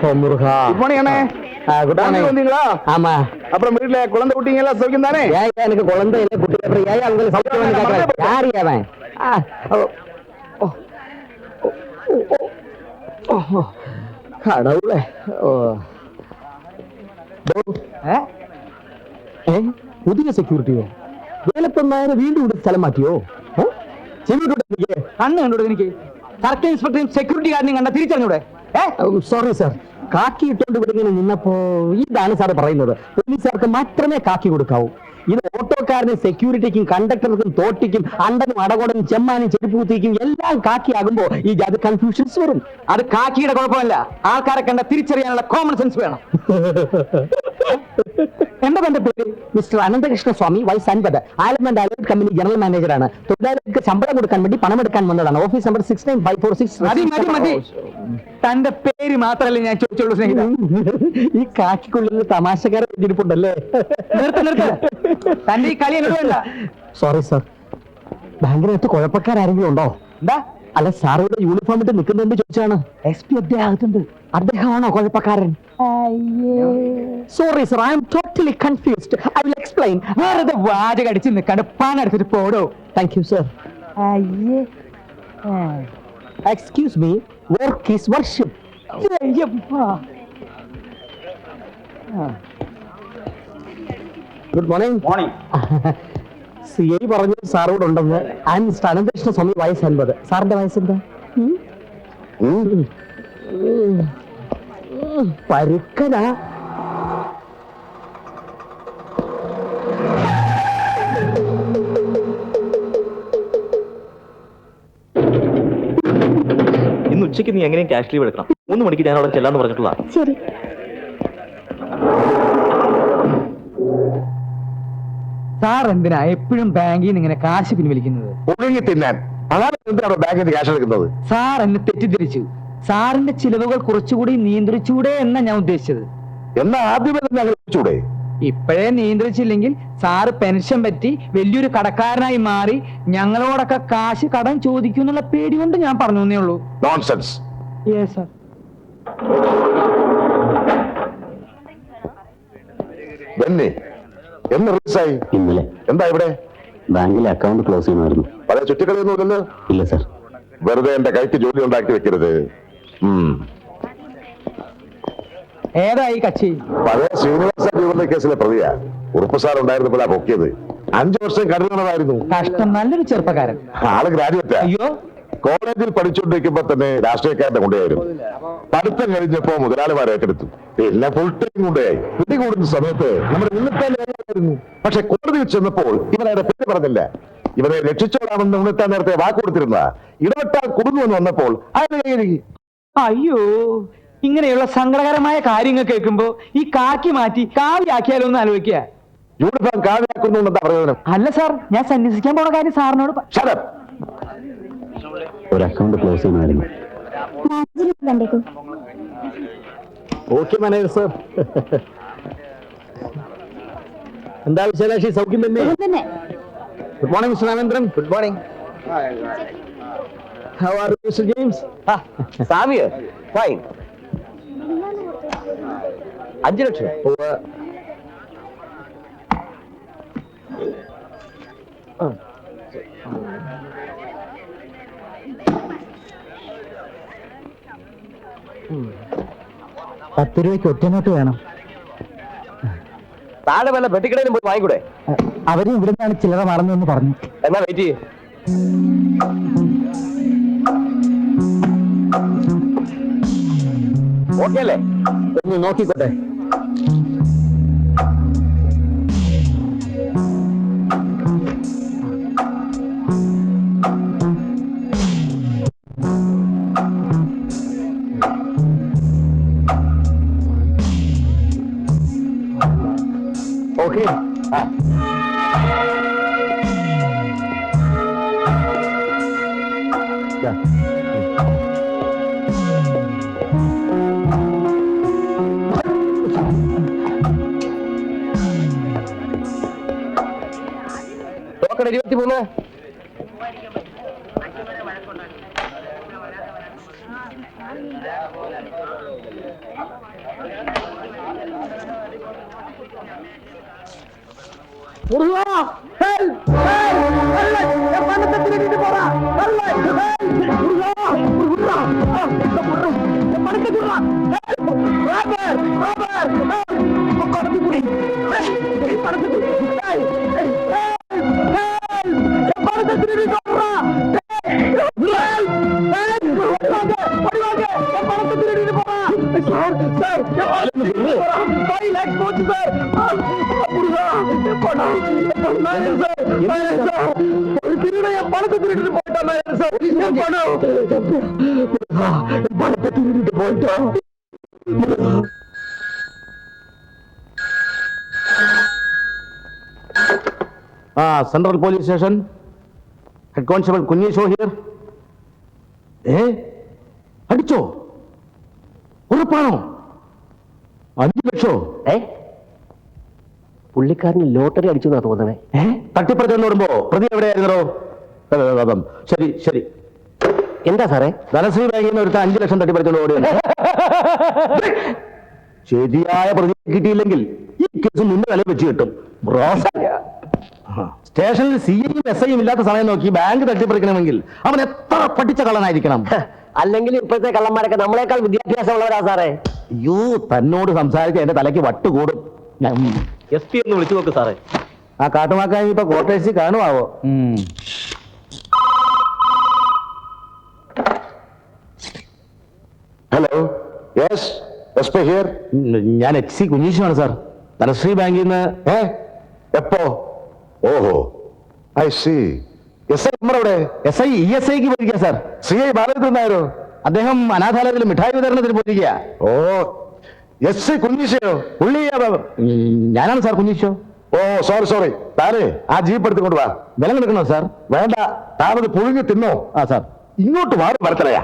ஓ முருகா good morning அண்ணே ஆ, good morning. Bank வந்தீங்களா ஆமா அப்புறம் வீட்டுல குழந்தை குட்டிங்க எல்லாம் சௌக்கியம் தானே ஏன் எனக்கு குழந்தை இல்லை குட்டி அப்புறம் ஏன் அவங்க சௌக்கியம் வந்து கேட்கறேன் யாரு அவன் ஆ, ஓ, ஓ, ஓ, ஓ, ஓ, கடவுளே ஓ ഡോ, ഏ? ഏ? പുതിയ സെക്യൂരിറ്റിയോ വേലപ്പന്മാരെ വീണ്ടും ഇവിടെ സ്ഥലം മാറ്റിയോ ഏ? ചെവിട്ടോട്ടെ എനിക്ക് കണ്ണ് കണ്ടു എനിക്ക് സർക്കിൾ ഇൻസ്പെക്ടറും സെക്യൂരിറ്റി ഗാർഡിനെയും കണ്ട തിരിച്ചറിഞ്ഞൂടെ ഏ സോറി സാർ കാക്കി ഇട്ടുകൊണ്ട് ഇവിടെ നിന്നപ്പോ ഇതാണ് സാർ പറയുന്നത്. പോലീസുകാർക്ക് മാത്രമേ കാക്കി കൊടുക്കാവൂ. ഇത് ഓട്ടോക്കാരനും സെക്യൂരിറ്റിക്കും കണ്ടക്ടർക്കും തോട്ടിക്കും അണ്ടനും അടകോടനും ചെമ്മാനും ചെരുപ്പൂത്തിക്കും എല്ലാം കാക്കിയാകുമ്പോ ഈ ജാതി കൺഫ്യൂഷൻസ് വരും. അത് കാക്കിയുടെ കുഴപ്പമല്ല. ആൾക്കാരെ കണ്ട തിരിച്ചറിയാനുള്ള കോമൺ സെൻസ് വേണം. പേര് മിസ്റ്റർ അനന്തകൃഷ്ണ സ്വാമി വൈസ് അൻപത് ആലമൻഡ് അലർട്ട് കമ്പനി ജനറൽ മാനേജറാണ്. തൊഴിലാളികൾക്ക് ശമ്പളം കൊടുക്കാൻ വേണ്ടി പണം എടുക്കാൻ വന്നതാണ്. Office number six nine five four six തന്റെ പേര് മാത്രമല്ല ഞാൻ ചോദിച്ചുള്ളൂ സ്നേഹിത. ഈ കാക്കിക്കുള്ളിൽ തമാശക്കാരെ ഇരിപ്പുണ്ടല്ലേ നിർത്ത് നിർത്ത്. തന്റെ ഈ കളി എന്നോട് സോറി സാർ ബാങ്കിനകത്ത് കുഴപ്പക്കാരെങ്കിലും ഉണ്ടോ? എന്താ? അല്ല സാറോട് യൂണിഫോം ഇട്ട് നിൽക്കുന്നുണ്ട് ചോദിച്ചാണ്? എസ് പി അദ്ദേഹത്തുണ്ട് അദ്ദേഹമാണോ കുഴപ്പക്കാരൻ? Sorry sir I M totally confused I will explain വേറെ വാചക അടിച്ച് നിൽക്കാണ്ട് പാൻ എടുത്തിട്ട് പോടോ. Thank you sir excuse me work is worship good morning morning C I പറഞ്ഞു സാറോട് ഉണ്ടെന്ന് ഐ മിസ്റ്റർ അനന്തകൃഷ്ണ സ്വാമി വയസ്സ് അൻപത്. സാറിന്റെ വയസ്സെന്താ? പരുക്കനാ. ഇന്ന് ഉച്ചയ്ക്ക് നീ എങ്ങനെയും ക്യാഷ് ലീവ് എടുക്കണം. മൂന്ന് മണിക്ക് ഞാൻ അവിടെ ചെല്ലാന്ന് പറഞ്ഞിട്ടുള്ള ശരി. സാർ എന്തിനാ എപ്പോഴും ബാങ്കിൽ നിന്ന് ഇങ്ങനെ കാശ് പിൻവലിക്കുന്നത്? ഒഴുകി തിന്നാൻ അതാണ് എന്തിനാണോ ബാങ്കിൽ നിന്ന് ക്യാഷ് എടുക്കുന്നത്? സാർ എന്നെ തെറ്റിദ്ധരിച്ചു. സാറിന്റെ ചിലവുകൾ കുറച്ചുകൂടി നിയന്ത്രിച്ചൂടെ എന്നാ ഞാൻ ഉദ്ദേശിച്ചത്. എന്നാ ആദ്യമേ തന്നെ അങ്ങനെ ഇപ്പോഴേ നിയന്ത്രിച്ചില്ലെങ്കിൽ സാറ് പെൻഷൻ പറ്റി വലിയൊരു കടക്കാരനായി മാറി ഞങ്ങളോടൊക്കെ കാശ് കടം ചോദിക്കും എന്നുള്ള പേടി കൊണ്ട് ഞാൻ പറഞ്ഞു എന്നേ ഉള്ളൂ. നോൺസെൻസ് സാർ ബെന്നി എന്ന് റിലീസായി ഇന്നലെ. എന്താ ഇവിടെ? ബാങ്കിലെ അക്കൗണ്ട് ക്ലോസ് ചെയ്യണമായിരുന്നു പല ചുറ്റിക്കളിയൊന്നുമില്ലല്ലോ? ഇല്ല സർ വെറുതെ എന്റെ കൈക്ക് ജോലി ഉണ്ടാക്കി വെക്കരുത്. ഏതാ ഈ കക്ഷി? പഴയ ശ്രീനിവാസ ജൂവലറി കേസിലെ പ്രതിയാ. ഉറുപ്പ് സാർ ഉണ്ടായിരുന്നപ്പോഴാ പൊക്കിയത്. അഞ്ചു വർഷം കരുതണമായിരുന്നു കഷ്ടം. നല്ലൊരു ചെറുപ്പക്കാരൻ. ആൾ ഗ്രാജുവേറ്റ് അയ്യോ. കോളേജിൽ പഠിച്ചുകൊണ്ടിരിക്കുമ്പോ തന്നെ രാഷ്ട്രീയക്കാരന്റെ കൊണ്ടുപോയായിരുന്നു പഠിത്തം കഴിഞ്ഞപ്പോ മുതലാളിമാരെ ഏറ്റെടുത്തു. എല്ലാം ഫുൾ ടൈം കൊണ്ടുപോയി പിടികൂടുന്ന സമയത്ത് നമ്മുടെ ഉണ്ണിത്താൻ നേരെയായിരുന്നു. പക്ഷെ കോടതിയിൽ ചെന്നപ്പോൾ ഇവനയുടെ പേര് പറഞ്ഞില്ല. ഇവനെ രക്ഷിച്ചോളാമെന്ന് ഉണ്ണിത്താൻ നേരത്തെ വാക്ക് കൊടുത്തിരുന്ന ഇടപെട്ടാൽ കുടുങ്ങുമെന്ന് വന്നപ്പോൾ അയാൾ അയ്യോ ഇങ്ങനെയുള്ള സങ്കടകരമായ കാര്യങ്ങൾ കേൾക്കുമ്പോ ഈ കാക്കി മാറ്റി കാവ്യാക്കിയാലോ എന്ന് ആലോചിക്കുക. യൂണിഫോം കാവ്യാക്കുന്നു എന്താ പ്രയോജനം അല്ല സാർ ഞാൻ സന്യസിക്കാൻ പോണ കാര്യം സാറിനോട് ഒരു അക്കൗണ്ട് ക്ലോസ് ചെയ്യണമായിരുന്നു മാനേജർ ഓക്കെ മാനേജർ സർ എന്താ വിശേഷാക്ഷി സൗഖ്യം തന്നെ? Good morning mister Ramendran good morning how are mister James Samiya fine അഞ്ച് ലക്ഷം. പത്ത് രൂപയ്ക്ക് ഒറ്റനോട്ട് വേണം. താഴെ വല്ല പെട്ടിക്കടയിലും പോയി വാങ്ങിക്കൂടെ? അവരും ഇവിടെ നിന്നാണ് ചില്ലറ മറന്നെന്ന് പറഞ്ഞു. എന്നാ വെയിറ്റ് ചെയ്യേ. ഓക്കെ അല്ലേ? ഒന്ന് നോക്കിക്കോട്ടെ. முருகா ஹெல்ப் ஹெல்ப் நல்ல என் பணத்தை திருடிட்டு போறான் நல்ல ஹெல்ப் முருகா முருகா என் பணத்தை குடுறான் help robber robber central police station head constable Kunjesho here ഏ? അടിച്ചോ ഉറപ്പാണോ? അഞ്ചു ലക്ഷോ? ഏ? പുള്ളിക്കാരന് ലോട്ടറി അടിച്ചു എന്നാ തോന്നണേ ഏ തട്ടിപ്പറിച്ചെന്ന് പറയുമ്പോ പ്രതി എവിടെയായിരുന്നോ ശരി ശരി. എന്താ സാറേ? ധനശ്രീ ബാങ്കിൽ നിന്ന് ഒരുത്ത അഞ്ചു ലക്ഷം തട്ടിപ്പറിച്ചോണ്ട് ഓടിയാണ് ശരിയായ പ്രതി കിട്ടിയില്ലെങ്കിൽ ഈ കേസ് നിന്റെ വില വെച്ച് കിട്ടും. സ്റ്റേഷനിൽ സി ഐയും എസ് ഐയും ഇല്ലാത്ത സമയം നോക്കി ബാങ്ക് തട്ടിപ്പറിക്കണമെങ്കിൽ അവൻ എത്ര പഠിച്ച കള്ളനായിരിക്കണം? അല്ലെങ്കിൽ ഇപ്പോഴത്തെ കള്ളന്മാരൊക്കെ നമ്മളെക്കാൾ വിദ്യാഭ്യാസമുള്ളവരാ സാറേ. അയ്യോ തന്നോട് സംസാരിച്ച് എന്റെ തലയ്ക്ക് വട്ടുകൂടും. എസ് പി ഒന്ന് വിളിച്ചു നോക്ക് സാറേ. ആ കാട്ടുമാക്കാൻ ഇപ്പൊ കോട്ടേഴ്സിൽ കാണുമാവോ hello yes S P here. ഞാൻ എച്ച് സി കുഞ്ഞീഷുമാണ് സാർ. ധനശ്രീ ബാങ്കിൽ നിന്ന് ഏ എപ്പോ? ഓഹോ. ഐ സി എസ് ഐ നമ്മുടെ എസ് ഐ ഇ എസ് ഐക്ക് പോയിരിക്കുക സാർ സി ഐ ബാലചന്ദ്രൻ നായരോ? അദ്ദേഹം അനാഥാലയത്തിൽ മിഠായി വിതരണത്തിന് പോയിരിക്കുക ഓ. S I കുഞ്ഞീശയോ? പുള്ളി ആ, ഉം, ഞാനാണ് സാർ കുഞ്ഞീശോ. ഓ സോറി സോറി താനേ ആ ജീപ്പ് എടുത്തുകൊണ്ട് വാ. വില എടുക്കണോ സാർ വേണ്ട. താനത് പുഴുങ്ങി തിന്നോ. ആ സാർ ഇങ്ങോട്ട് മാറി വരത്തലയാ.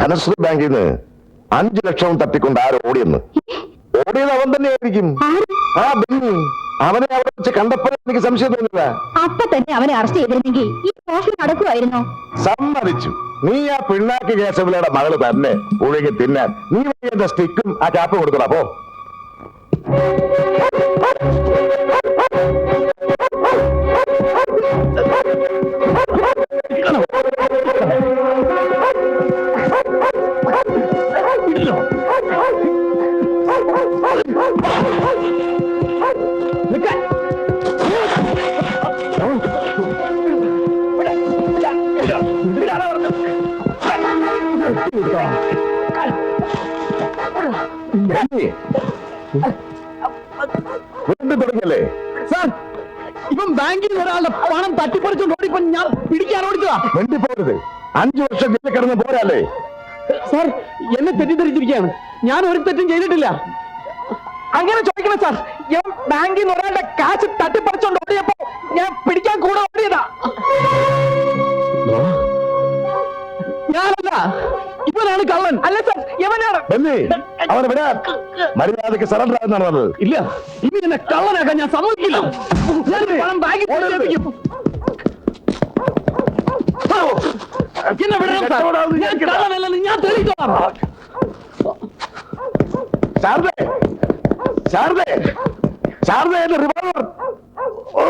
ധനശ്രീ ബാങ്കിൽ നിന്ന് അഞ്ചു ലക്ഷം തട്ടിക്കൊണ്ട് ആര് ഓടിയെന്ന്? ഓടിയത് അവൻ ആര്? ആ ബെന്നി. അവനെ അവിടെ വെച്ച് കണ്ടപ്പോൾ എനിക്ക് സംശയം തോന്നില്ല അപ്പൊ തന്നെ അവനെ അറസ്റ്റ് ചെയ്തിരുന്നെങ്കിൽ ഈ മോഷണം നടക്കുമായിരുന്നു സമ്മതിച്ചു. നീ ആ പിണ്ണാക്ക് കേശവിലയുടെ മകൾ തന്നെ ഒഴുകി തിന്നാൻ. നീ എന്റെ സ്റ്റിക്കും ആ ചാപ്പ് കൊടുക്കണ അപ്പോ വീണ്ടും തുടങ്ങിയല്ലേ? ഇപ്പം ബാങ്കിൽ നിന്ന് ഒരാളുടെ പണം തട്ടിപ്പറിച്ചുകൊണ്ട് ഓടിപ്പോ ഞാൻ പിടിക്കാൻ ഓടിച്ചതാ. വെണ്ടിപ്പോരുത് അഞ്ചു വർഷം ജയിലിൽ കിടന്ന് പോരല്ലേ? സാർ എന്നെ തെറ്റിദ്ധരിച്ചിരിക്കുകയാണ്. ഞാൻ ഒരു തെറ്റും ചെയ്തിട്ടില്ല. അങ്ങനെ ചോദിക്കണം സാർ ഞാൻ ബാങ്കിൽ നിന്ന് ഒരാളുടെ കാശ് തട്ടിപ്പറിച്ചുകൊണ്ട് ഓടിയപ്പോ ഞാൻ പിടിക്കാൻ കൂടെ ഓടിയതാ. ഞാനല്ല ഇവനാണ് കള്ളൻ. അല്ല സർ ഇവനാണ്. അവനെ വിടാൻ മര്യാദയ്ക്ക് സറണ്ടർ ആകുന്നതാണ് പറഞ്ഞത് ഇല്ല. ഇനി എന്നെ കള്ളനാക്കാൻ ഞാൻ സമ്മതിക്കില്ല. ഞാൻ പണം ബാഗിൽ പോയിരിക്കും എന്നെ വിടണം സാർ. ഞാൻ കള്ളനല്ലെന്ന് ഞാൻ തെളിയിച്ചോളാം. ശാരദേ. ശാരദേ. ശാരദ എന്റെ റിവോൾവർ ഓ.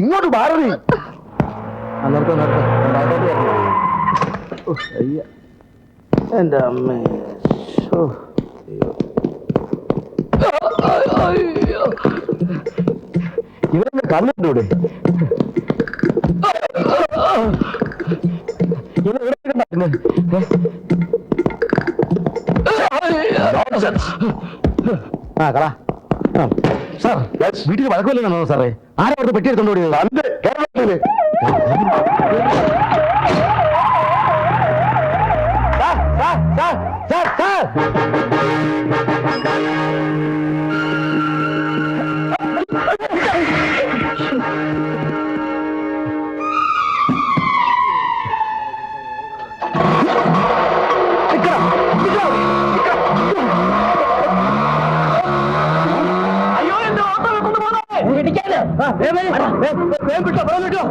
ഇങ്ങോട്ട് മാറി. എന്റെ അമ്മേ. ഇവരെ കണ്ടിട്ടൂടെ ആ കളാ. സാർ. വീട്ടിൽ വഴക്കമില്ലെന്നാണോ സാറേ ആരാ അവിടുത്തെ പെട്ടി എടുത്തോണ്ട് ഓടിയത് പണ്ട് കേരളത്തിൽ സാർ സാർ സാർ സാർ ఏం పెట్టావు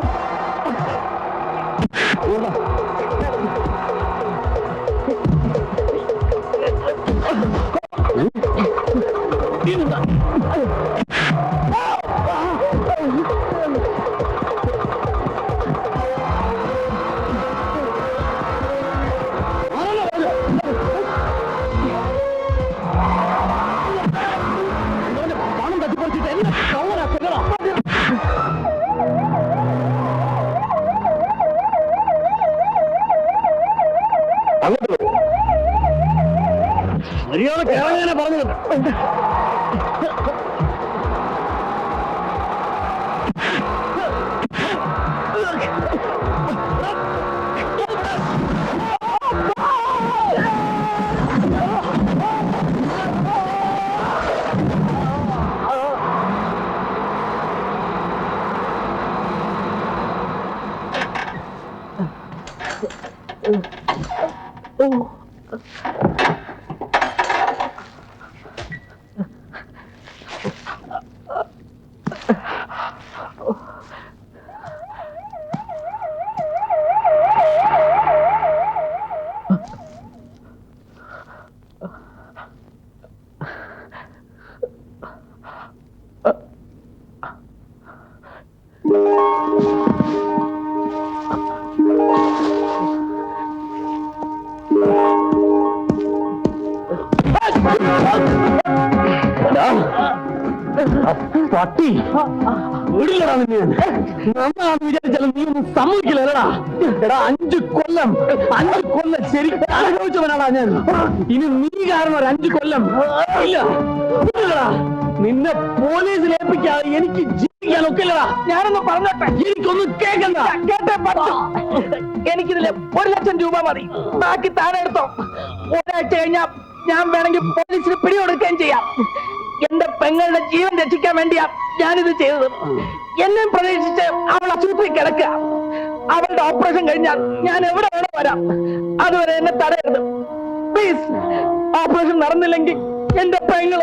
വീടില്ലടാ നിന്നെ. നമ്മളാണെന്ന് വിചാരിച്ചാലും നീ ഒന്നും സമ്മതിക്കില്ലടാ എടാ അഞ്ചു കൊല്ലം അഞ്ചു കൊല്ലം ശരിക്കും അനുഭവിച്ചവനാടാ ഞാൻ. ഇനി നീ കാരണം ഒരു അഞ്ചു കൊല്ലം. ഇല്ല. വിടില്ലടാ. നിന്നെ പോലീസിൽ ഏൽപ്പിക്കാതെ എനിക്ക് ജീവിക്കാൻ ഒക്കില്ലടാ ഞാനൊന്ന് പറഞ്ഞോട്ടെ. എനിക്കൊന്നും കേൾക്കണ്ട. കേട്ടേ പറ്റൂ എനിക്കിതിൽ ഒരു ലക്ഷം രൂപ മതി. ബാക്കി താനെടുത്തോ. ഒരാഴ്ച കഴിഞ്ഞാ ഞാൻ വേണമെങ്കിൽ പോലീസിന് പിടികൊടുക്കുകയും ചെയ്യാം. എന്റെ പെങ്ങളുടെ ജീവൻ രക്ഷിക്കാൻ വേണ്ടിയാ ഞാനിത് ചെയ്തത്. എന്നെ പ്രതീക്ഷിച്ച് അവൾ ആശുപത്രി കിടക്കുക. അവളുടെ ഓപ്പറേഷൻ കഴിഞ്ഞാൽ ഞാൻ എവിടെ വേണോ വരാം. അതുവരെ എന്നെ തടയരുത്. പ്ലീസ് ഓപ്പറേഷൻ നടന്നില്ലെങ്കിൽ എന്റെ പെങ്ങൾ